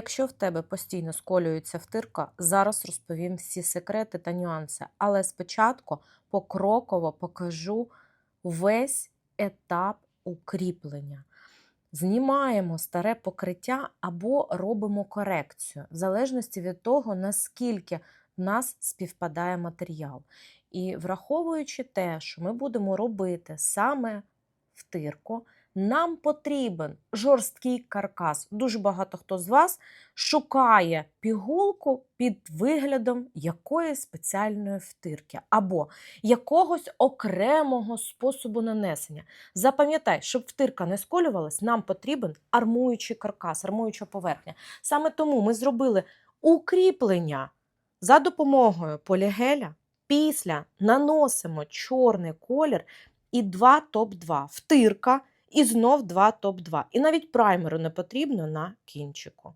Якщо в тебе постійно сколюється втирка, зараз розповім всі секрети та нюанси. Але спочатку покроково покажу весь етап укріплення. Знімаємо старе покриття або робимо корекцію, в залежності від того, наскільки в нас співпадає матеріал. І враховуючи те, що ми будемо робити саме втирку, нам потрібен жорсткий каркас. Дуже багато хто з вас шукає пігулку під виглядом якоїсь спеціальної втирки або якогось окремого способу нанесення. Запам'ятай, щоб втирка не сколювалась, нам потрібен армуючий каркас, армуюча поверхня. Саме тому ми зробили укріплення за допомогою полігеля. Після наносимо чорний колір і два топ-2. Втирка і знов два топ-2. І навіть праймеру не потрібно на кінчику.